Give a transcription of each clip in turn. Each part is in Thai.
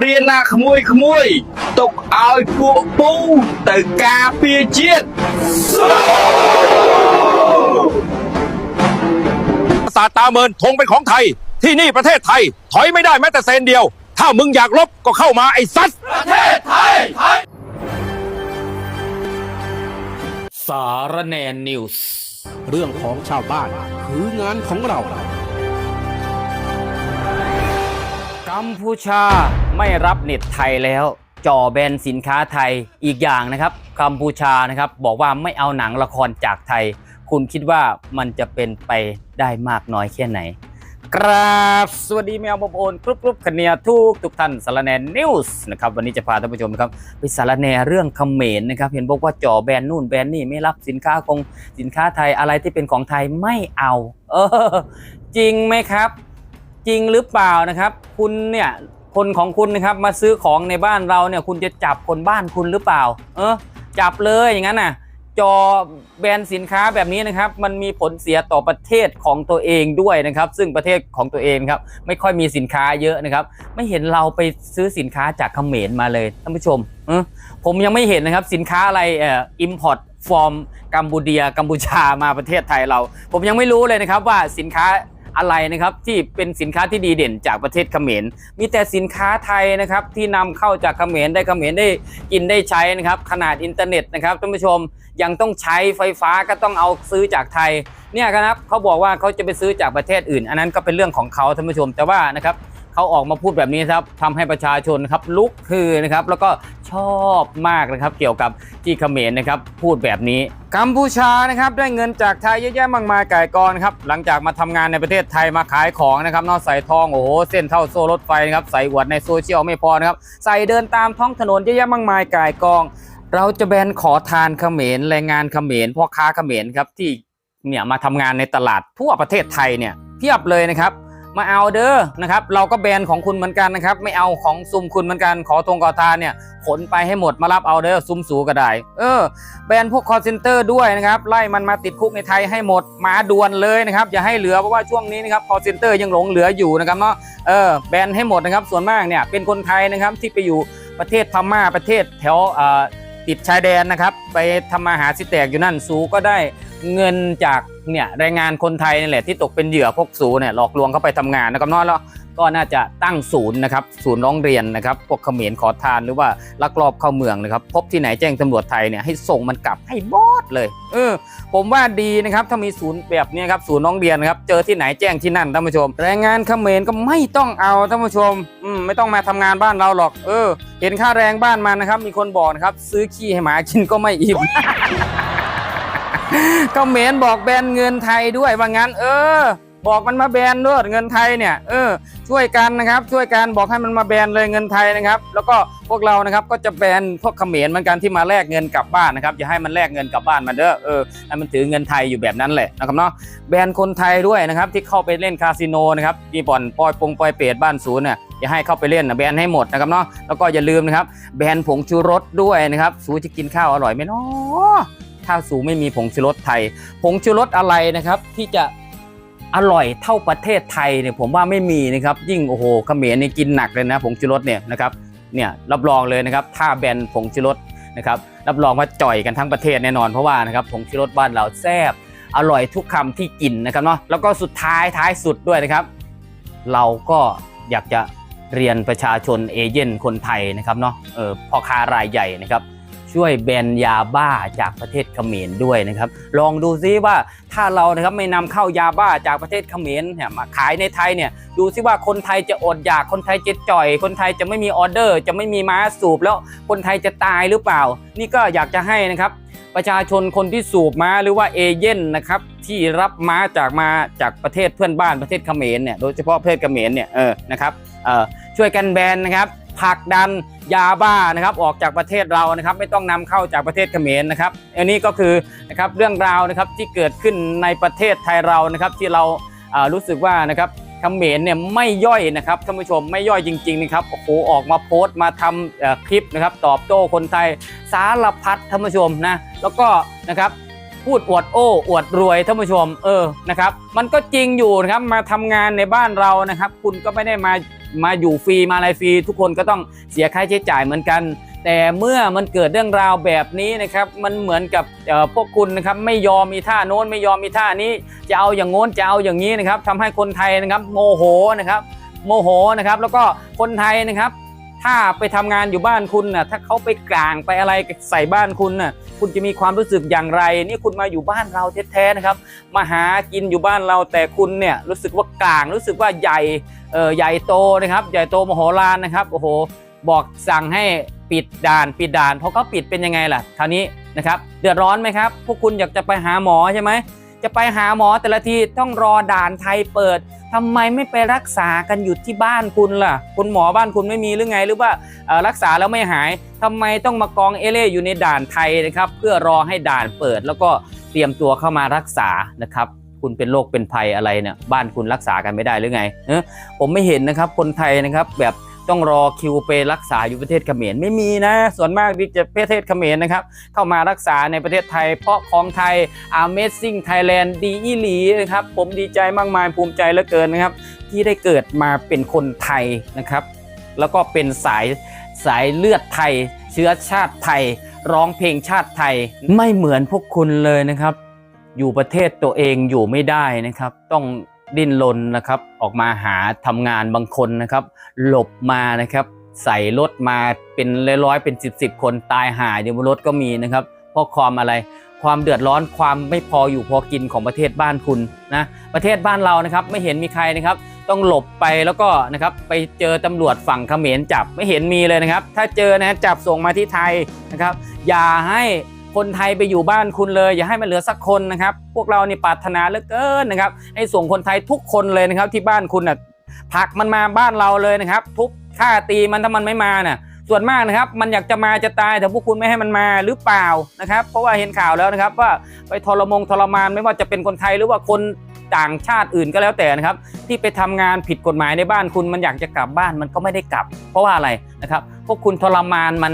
เรียนนาขมวยขมวยตกเอาพวกปูต่กาปีเจียดศาตาเมินทงเป็นของไทย ที่นี่ประเทศไทย ถอยไม่ได้แม้แต่เซนเดียว ถ้ามึงอยากลบก็เข้ามาไอ้สัสประเทศไทยสารแนนิวส์ เรื่องของชาวบ้าน คืองานของเรา กัมพูชาไม่รับเน็ตไทยแล้วจ่อแบนสินค้าไทยอีกอย่างนะครับกัมพูชานะครับบอกว่าไม่เอาหนังละครจากไทย คุณคิดว่ามันจะเป็นไปได้มากน้อยแค่ไหน กราบสวัสดีแมวบโอนกรุ๊ปกรุ๊ปคเนียทุกทุกท่านสารแนนนิวส์นะครับวันนี้จะพาท่านผู้ชมนะครับไปสารแนเรื่องเขมรนะครับเห็นบอกว่าจ่อแบนนู่นแบนนี่ไม่รับสินค้าคงสินค้าไทยอะไรที่เป็นของไทยไม่เอา เออ จริงไหมครับ จริงหรือเปล่านะครับ คุณเนี่ยคนของคุณนะครับมาซื้อของในบ้านเราเนี่ยคุณจะจับคนบ้านคุณหรือเปล่า เออจับเลยอย่างนั้นน่ะจอแบรนด์สินค้าแบบนี้นะครับ มันมีผลเสียต่อประเทศของตัวเองด้วยนะครับ ซึ่งประเทศของตัวเองครับ ไม่ค่อยมีสินค้าเยอะนะครับ ไม่เห็นเราไปซื้อสินค้าจากเขมรมาเลยท่านผู้ชมเออผมยังไม่เห็นนะครับสินค้าอะไรเอ่อ import from กัมพูเดียกัมพูชามาประเทศไทยเรา ผมยังไม่รู้เลยนะครับว่าสินค้า อะไรนะครับที่เป็นสินค้าที่ดีเด่นจากประเทศเขมร มีแต่สินค้าไทยนะครับที่นำเข้าจากเขมรได้เขมรได้กินได้ใช้นะครับขนาดอินเทอร์เน็ตนะครับท่านผู้ชมยังต้องใช้ไฟฟ้าก็ต้องเอาซื้อจากไทยเนี่ยครับเขาบอกว่าเขาจะไปซื้อจากประเทศอื่น อันนั้นก็เป็นเรื่องของเขาท่านผู้ชมแต่ว่านะครับ เขาออกมาพูดแบบนี้ครับทำให้ประชาชนครับลุกคือนะครับแล้วก็ชอบมากนะครับเกี่ยวกับที่เขมรนะครับพูดแบบนี้กัมพูชานะครับได้เงินจากไทยเยอะแยะมากมายไก่กองครับหลังจากมาทำงานในประเทศไทยมาขายของนะครับนอกใส่ทองโอ้โหเส้นเท่าโซ่รถไฟนะครับใส่อวดในโซเชียลไม่พอนะครับใส่เดินตามท้องถนนเยอะแยะมากมายไก่กอง เราจะแบนขอทานเขมรแรงงานเขมรพ่อค้าเขมรครับที่เนี่ยมาทำงานในตลาดทั่วประเทศไทยเนี่ยเพียบเลยนะครับ มาเอาเด้อนะครับ เราก็แบนของคุณเหมือนกันนะครับ ไม่เอาของซุมคุณเหมือนกันขอทงขอทานเนี่ยขนไปให้หมดมารับเอาเด้อซุมสูก็ได้ เออ แบนพวกคอร์เซนเตอร์ด้วยนะครับ ไล่มันมาติดคุกในไทยให้หมดมาด่วนเลยนะครับ อย่าให้เหลือเพราะว่าช่วงนี้นะครับคอร์เซนเตอร์ยังหลงเหลืออยู่นะครับเนาะเออแบนให้หมดนะครับ ส่วนมากเนี่ยเป็นคนไทยนะครับที่ไปอยู่ประเทศพม่าประเทศแถวติดชายแดนนะครับ ไปทำมาหาสิแตกอยู่นั่นสูก็ได้เงินจาก เนี่ยแรงงานคนไทยนี่แหละที่ตกเป็นเหยื่อพวกสูเนี่ยหลอกลวงเข้าไปทำงานนะครับเนาะแล้วก็น่าจะตั้งศูนย์นะครับศูนย์ร้องเรียนนะครับพวกเขมรขอทานหรือว่าลักลอบเข้าเมืองนะครับ พบที่ไหนแจ้งตำรวจไทยเนี่ยให้ส่งมันกลับให้บอดเลยเออผมว่าดีนะครับถ้ามีศูนย์แบบนี้ครับศูนย์ร้องเรียนนะครับเจอที่ไหนแจ้งที่นั่นท่านผู้ชม แรงงานเขมรก็ไม่ต้องเอาท่านผู้ชมอืมไม่ต้องมาทำงานบ้านเราหรอก เออ เห็นค่าแรงบ้านมันนะครับ มีคนบอกนะครับ ซื้อขี้ให้หมากินก็ไม่อิ่ม เขมรบอกแบนเงินไทยด้วยว่างั้น เออ บอกมันมาแบนด้วยเงินไทยเนี่ยเออช่วยกันนะครับ ช่วยกันบอกให้มันมาแบนเลยเงินไทยนะครับ แล้วก็พวกเรานะครับก็จะแบนพวกเขมรเหมือนกันที่มาแลกเงินกลับบ้านนะครับอย่าให้มันแลกเงินกลับบ้านมาเด้อเออให้มันถือเงินไทยอยู่แบบนั้นแหละนะครับเนาะแบนคนไทยด้วยนะครับ ที่เข้าไปเล่นคาสิโนนะครับที่บ่อนปอยปงปอยเปรตบ้านศูนย์เนี่ยอย่าให้เข้าไปเล่นนะแบนให้หมดนะครับเนาะแล้วก็อย่าลืมนะครับ แบนผงชูรสด้วยนะครับสูจะกินข้าวอร่อยไหมเนาะ ถ้าสูไม่มีผงชูรสไทย ผงชูรสอะไรนะครับ ที่จะอร่อยเท่าประเทศไทยเนี่ยผมว่าไม่มีนะครับยิ่งโอ้โหเขมรนี่ยกินหนักเลยนะผงชูรสเนี่ยนะครับเนี่ยรับรองเลยนะครับถ้าแบนผงชูรสนะครับรับรองว่าจ่อยกันทั้งประเทศแน่นอนเพราะว่านะครับผงชูรสบ้านเราแซ่บอร่อยทุกคำที่กินนะครับเนาะแล้วก็สุดท้ายท้ายสุดด้วยนะครับ เราก็อยากจะเรียนประชาชนเอเย่นคนไทยนะครับเนาะเออพ่อค้ารายใหญ่นะครับ ช่วยแบนยาบ้าจากประเทศเขมรด้วยนะครับ ลองดูซิว่าถ้าเรานะครับไม่นำเข้ายาบ้าจากประเทศเขมรเนี่ยมาขายในไทยเนี่ยดูซิว่าคนไทยจะอดอยากคนไทยจะจ่อย คนไทยจะไม่มีออเดอร์ จะไม่มีม้าสูบแล้วคนไทยจะตายหรือเปล่า นี่ก็อยากจะให้นะครับ ประชาชนคนที่สูบม้าหรือว่าเอเย่นนะครับที่รับม้าจากมาจากประเทศเพื่อนบ้านประเทศเขมรเนี่ยโดยเฉพาะประเทศเขมรเนี่ยเออนะครับเออช่วยกันแบนนะครับ ผลักดันยาบ้านะครับออกจากประเทศเรานะครับ ไม่ต้องนำเข้าจากประเทศเขมรนะครับ อันนี้ก็คือนะครับเรื่องราวนะครับที่เกิดขึ้นในประเทศไทยเรานะครับ ที่เราอ่ารู้สึกว่านะครับเขมรเนี่ยไม่ย่อยนะครับท่านผู้ชมไม่ย่อยจริงๆนะครับโอ้โหออกมาโพสต์มาทำคลิปนะครับตอบโต้คนไทยสารพัดท่านผู้ชมนะแล้วก็นะครับพูดอวดโอ้อวดรวยท่านผู้ชมเออนะครับมันก็จริงอยู่นะครับมาทำงานในบ้านเรานะครับ คุณก็ไม่ได้มา มาอยู่ฟรีมาอะไรฟรีทุกคนก็ต้องเสียค่าใช้จ่ายเหมือนกัน แต่เมื่อมันเกิดเรื่องราวแบบนี้นะครับมันเหมือนกับพวกคุณนะครับไม่ยอมมีท่าโน้นไม่ยอมมีท่านี้ จะเอาอย่างโน้นจะเอาอย่างนี้นะครับทำให้คนไทยนะครับโมโหนะครับโมโหนะครับแล้วก็คนไทยนะครับ ถ้าไปทำงานอยู่บ้านคุณน่ะถ้าเขาไปกลางไปอะไรใส่บ้านคุณน่ะคุณจะมีความรู้สึกอย่างไร นี่คุณมาอยู่บ้านเราแท้ๆนะครับ มาหากินอยู่บ้านเราแต่คุณเนี่ยรู้สึกว่ากลางรู้สึกว่าใหญ่เออใหญ่โตนะครับ ใหญ่โตมโหฬารนะครับโอ้โหบอกสั่งให้ปิดด่านปิดด่านพอเขาปิดเป็นยังไงล่ะคราวนี้นะครับเดือดร้อนไหมครับ พวกคุณอยากจะไปหาหมอใช่ไหม จะไปหาหมอแต่ละทีต้องรอด่านไทยเปิดทำไมไม่ไปรักษากันอยู่ที่บ้านคุณล่ะ คุณหมอบ้านคุณไม่มีหรือไงหรือว่ารักษาแล้วไม่หายทำไมต้องมากองเอเล่อยู่ในด่านไทยนะครับ เพื่อรอให้ด่านเปิด แล้วก็เตรียมตัวเข้ามารักษานะครับคุณเป็นโรคเป็นภัยอะไรเนี่ยบ้านคุณรักษากันไม่ได้หรือไงเออผมไม่เห็นนะครับคนไทยนะครับแบบ ต้องรอคิวไปรักษาอยู่ประเทศเขมรไม่มีนะ ส่วนมากที่จะประเทศเขมรนะครับ เข้ามารักษาในประเทศไทย เพราะของไทย Amazing Thailand ดีอีหลีนะครับ ผมดีใจมากมายภูมิใจเหลือเกินนะครับ ที่ได้เกิดมาเป็นคนไทยนะครับ แล้วก็เป็นสายสายเลือดไทย เชื้อชาติไทย ร้องเพลงชาติไทยไม่เหมือนพวกคุณเลยนะครับ อยู่ประเทศตัวเองอยู่ไม่ได้นะครับ ต้อง ดิ้นรนนะครับ ออกมาหาทำงานบางคนนะครับ หลบมานะครับ ใส่รถมาเป็นร้อยๆเป็นสิบสิบคนตายหายอยู่บนรถก็มีนะครับ เพราะความอะไรความเดือดร้อนความไม่พออยู่พอกินของประเทศบ้านคุณนะประเทศบ้านเรานะครับไม่เห็นมีใครนะครับ ต้องหลบไปแล้วก็นะครับไปเจอตำรวจฝั่งเขมรจับไม่เห็นมีเลยนะครับ ถ้าเจอนะจับส่งมาที่ไทยนะครับ อย่าให้ คนไทยไปอยู่บ้านคุณเลย อย่าให้มันเหลือสักคนนะครับ พวกเรานี่ปรารถนาเหลือเกินนะครับให้ส่งคนไทยทุกคนเลยนะครับ ที่บ้านคุณน่ะผลักมันมาบ้านเราเลยนะครับ ทุบฆ่าตีมันถ้ามันไม่มาน่ะส่วนมากนะครับมันอยากจะมาจะตายแต่พวกคุณไม่ให้มันมาหรือเปล่านะครับ เพราะว่าเห็นข่าวแล้วนะครับ ว่าไปทรมงทรมานไม่ว่าจะเป็นคนไทยหรือว่าคนต่างชาติอื่นก็แล้วแต่นะครับ ที่ไปทำงานผิดกฎหมายในบ้านคุณมันอยากจะกลับบ้านมันก็ไม่ได้กลับ เพราะว่าอะไรนะครับพวกคุณทรมานมัน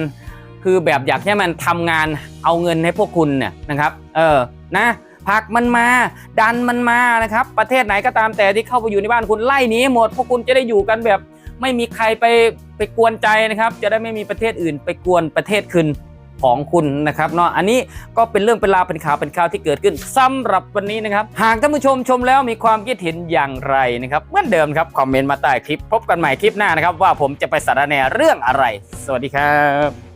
คือแบบอยากให้มันทำงานเอาเงินให้พวกคุณเนี่ยนะครับเออนะผักมันมาดันมันมานะครับ ประเทศไหนก็ตามแต่ที่เข้าไปอยู่ในบ้านคุณไล่หนีหมดพวกคุณจะได้อยู่กันแบบ ไม่มีใครไปไปกวนใจนะครับ จะได้ไม่มีประเทศอื่น ไปกวนประเทศคุณของคุณนะครับเนาะอันนี้ก็เป็นเรื่องเป็นราวเป็นข่าวเป็นข่าวที่เกิดขึ้นสำหรับวันนี้นะครับ หากท่านผู้ชมชมแล้วมีความคิดเห็นอย่างไรนะครับเหมือนเดิมครับคอมเมนต์มาใต้คลิป พบกันใหม่คลิปหน้านะครับ ว่าผมจะไปสารแนเรื่องอะไร สวัสดีครับ